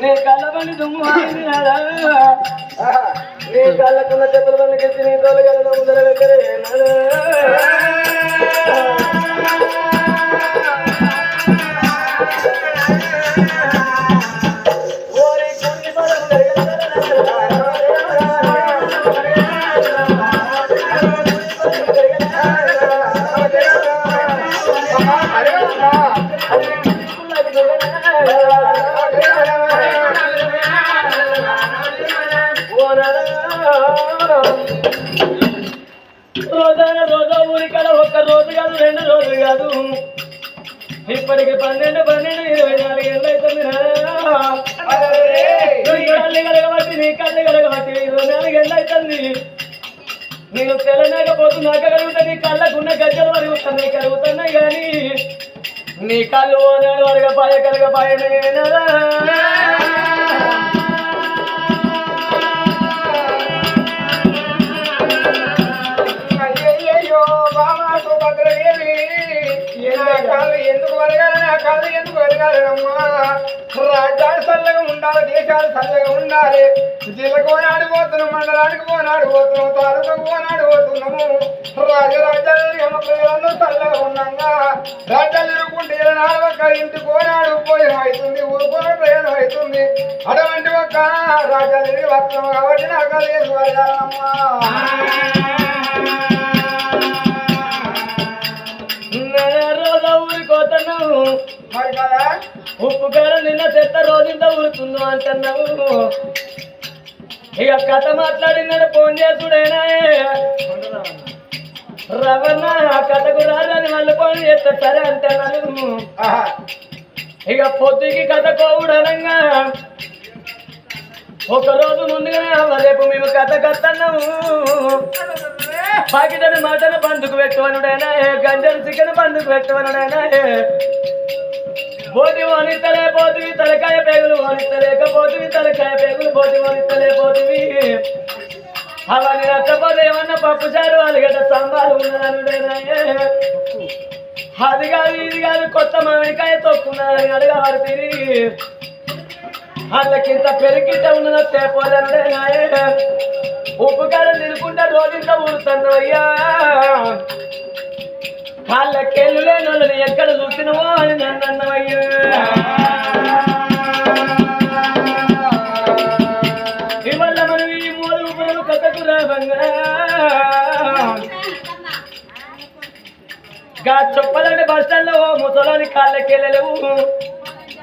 నీ కళ్ళ పని దుమ్ము నీ కళ్ళకున్న చెప్పుల పని నీ తోలు కళ్ళ ముందర ఒక్క రోజు కాదు రెండు రోజులు కాదు. ఇప్పటికి పన్నెండు పన్నెండు ఇరవై నాలుగు ఏళ్ళు అవుతుంది నీ కళ్ళు కలగబట్టి నీ కళ్ళు కలగబట్టి ఇరవై నాలుగు ఏళ్ళు అవుతుంది. నేను తెల్లనకపోతున్నాక కలుగుతుంది కళ్ళకున్న గజ్జలు అరుగుతున్నాయి కలుగుతున్నాయి కానీ నీ కళ్ళు ఓనాడు అరగపాయ కలగపాయ నేనరా కాదు ఎందుకు వెళ్ళాలి అమ్మా రాజ్యాలు చల్లగా ఉండాలి దేశాలు చల్లగా ఉండాలి. జిల్లకు పోనాడు పోతున్నాం మండలానికి పోనాడు పోతున్నాం తాలూకు పోనాడు పోతున్నాము. రాజరాజ్యాలు ప్రజలందరూ చల్లగా ఉన్నాగా. రాజ్యాలు ఇరుక్కుంటే నాడు ఇంటి పోనాడు పోయిన అవుతుంది ఊరుకోన ప్రయాణం అవుతుంది. అటువంటి ఒక రాజ్యాలు ఇరిగి వస్తున్నాం కాబట్టి నాకు కళ్ళు ఎందుకు ఉప్పు కారం నిన్న చెత్త రోజంతా ఊరుతుందో అంటున్నావు. ఇక కథ మాట్లాడినాడు ఫోన్ చేసుడేనా రవణ ఆ కథకు రాదని మళ్ళీ ఫోన్ చేస్తా సరే అంటున్నాను. ఇక పొద్దుకి కథ కోవుడనంగా. ఒక రోజు ముందుగానే రేపు మేము కథ కత్తన్నాము. పాకిటని మాటను బందుకు పెట్టువనుడైనా గంజలు చికెన్ బందుకు పెట్టువనుడైనా పోతి వనిస్తలే పోతివి తలకాయ పేగులు వనిస్తలేకపోతివి తలకాయ పేగులు పోతి వనిస్తలే పోతివి అవన్నీ నచ్చపోతే ఏమన్నా పప్పు చారు అలగడ్డ సాంబారు ఉన్నదనుడైనా అది కాదు ఇది కాదు కొత్త మామిడికాయ తొక్కున్నదని అడగవారు తిరిగి వాళ్ళకింత పెరిగిట ఉన్నదో తేపోదనుడైనా ఉప్పు కారం తినుకుంటా రోజంతా ఊరుతాను అయ్యా వాళ్ళకెళ్ళు లేని ఎక్కడ చూసినవో అని నన్ను అన్నవయ్యా. ఇవల్ల మనం ఈ మూడు ఉపయోగ కథకు రావంగా గా చొప్పలంటే బస్ స్టాండ్లో ముసలోని కాళ్ళకి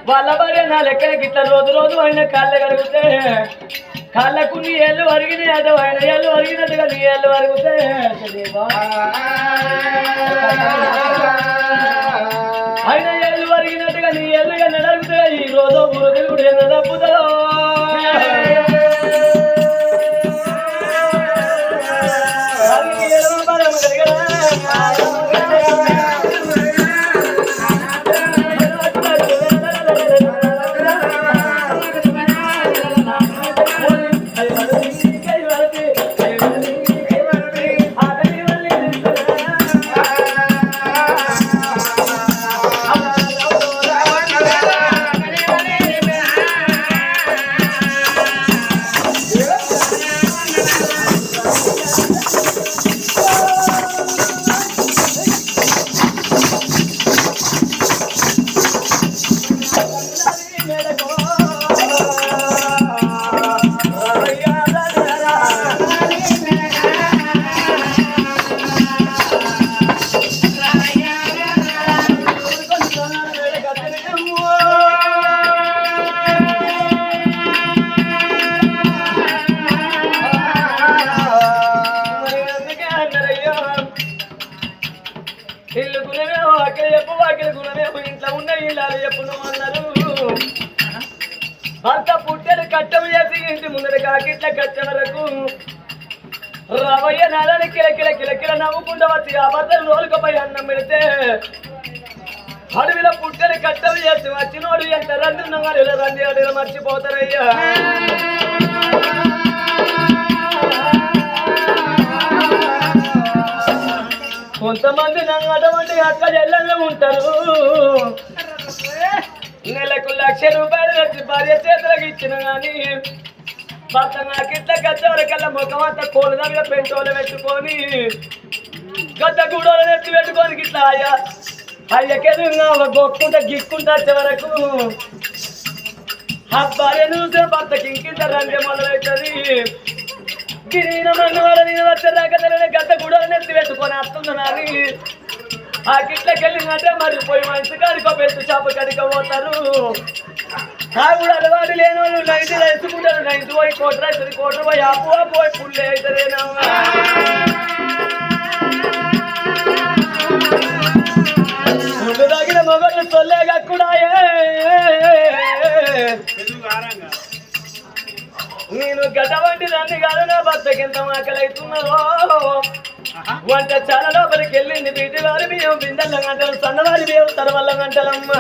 వాళ్ళ భార్య నా లెక్కలకి ఇట్లా రోజు రోజు ఆయన కాళ్ళ కడిగితే. కాళ్ళకు నీ ఏళ్ళు అరిగినాయి అదే ఆయన ఏళ్ళు అరిగినట్టుగా నీ ఏళ్ళు అరిగితే ఆయన ఏళ్ళు అరిగినట్టుగా నీ ఏళ్ళుగా నడగితే ఈ రోజు ఊరు తిరుగుడు ఎంత ఇల్లు గుణమే వాకిలి చెప్పు వాకిలి గుణమే ఇంట్లో ఉన్న ఇల్లాలు చెప్పు నువ్వు అన్నారు భర్త పుట్టెలు కట్టం చేసి ఇంటి ముందర కాకిట్ల కట్ట వరకు. రవయ్య నెలని కిలకిల కిలకిల నవ్వుకుంటవచ్చు నవ్వుకుంటూ వచ్చి ఆ భర్తను రోలుకపోయి అన్నం పెడితే అడవిలో పుట్టెలు కట్టం చేసి వచ్చినోడు ఎంత రంది ఉన్నవాడు ఇలా రంది అడవిలో మర్చిపోతారయ్యా. కొంతమంది నన్ను అటువంటి అక్క చెల్లెళ్ళు ఉంటారు. నెలకు లక్ష రూపాయలు వచ్చి భార్య చేతులకు ఇచ్చిన కానీ భర్త నాకిట్ల గచ్చవరకల్లా ముఖం అంతా కోలు దగ్గర పెంటోలు పెట్టుకొని గద్ద గూడోలు నెత్తి పెట్టుకొని ఇట్లా అయ్యా అయ్యకెదురుగా గొక్కుంటా గిక్కుంటా వచ్చే వరకు ఆ భార్య చూసే భర్తకి ఇంకింత రంగే మొదలవుతుంది కిరీన మన్ను వర నేను వచ్చేదాకా తెలియని గద్ద గూడోలు ఎత్తి పెట్టుకొని వస్తుందని ఆ గిట్లకెళ్ళిందంటే మరి పోయి మంచి కడుక పెట్టు చేప కడుక పోతారు. ఆ కూడా అలవాటు లేని వాళ్ళు నైన్టీ రైతుకుంటారు నైన్టీ పోయి కోటర్ అవుతుంది కోటర్ పోయి అప్పు అప్పు పోయి పుల్లే అవుతుందేనమ్మా గడ్డ వంటి దాన్ని కాదు నా భర్తకి ఎంత ఆకలవుతున్నదో వంట చాలా లోపలికి వెళ్ళింది వీటి వారి బియ్యం బిందెల గంటలు సన్నవారి బియ్యం తరవల్ల గంటలమ్మా.